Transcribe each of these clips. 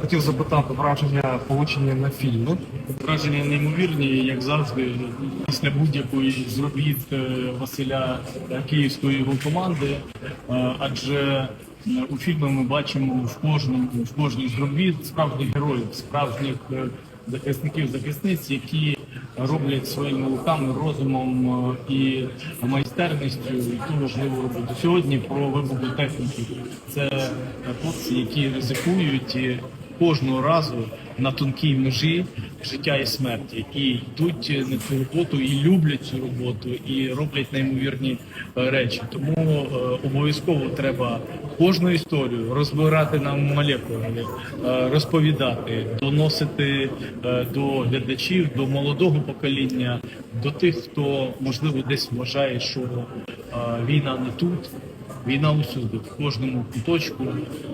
Хотів запитати враження получення на фільмі. Враження неймовірні, як завжди, після будь-якої з робіт е, Василя Київської його команди. Е, Адже е, у фільмі ми бачимо в кожному в кожній з робіт справжніх героїв, справжніх захисників, захисниць, які роблять своїми руками, розумом і майстерністю ту важливу роботу. Сьогодні про вибуху техніки. Це хлопці, які ризикують кожного разу на тонкій межі життя і смерті, і йдуть на цю роботу, і люблять цю роботу, і роблять неймовірні е, речі. Тому е, обов'язково треба кожну історію розбирати на молекули, е, розповідати, доносити е, до глядачів, до молодого покоління, до тих, хто можливо десь вважає, що е, війна не тут. Війна усюди, в кожному куточку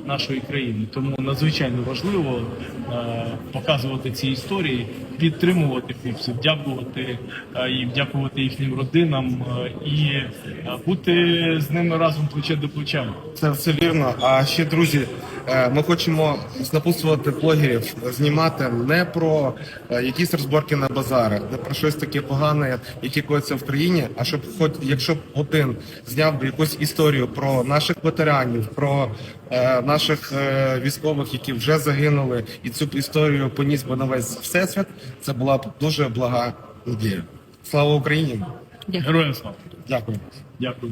нашої країни. Тому надзвичайно важливо показувати ці історії, підтримувати хлопців, дякувати їм, дякувати їхнім родинам і бути з ними разом плече до плеча. Це все вірно. А ще друзі, ми хочемо напутствувати блогерів, знімати не про е, якісь розборки на базарах, не про щось таке погане, яке коїться в країні. А щоб, хоч якщо б один зняв би якусь історію про наших ветеранів, про е, наших е, військових, які вже загинули, і цю історію поніс би на весь всесвіт, це була б дуже блага ідея. Слава Україні! Героям слава! Дякую. Дякую.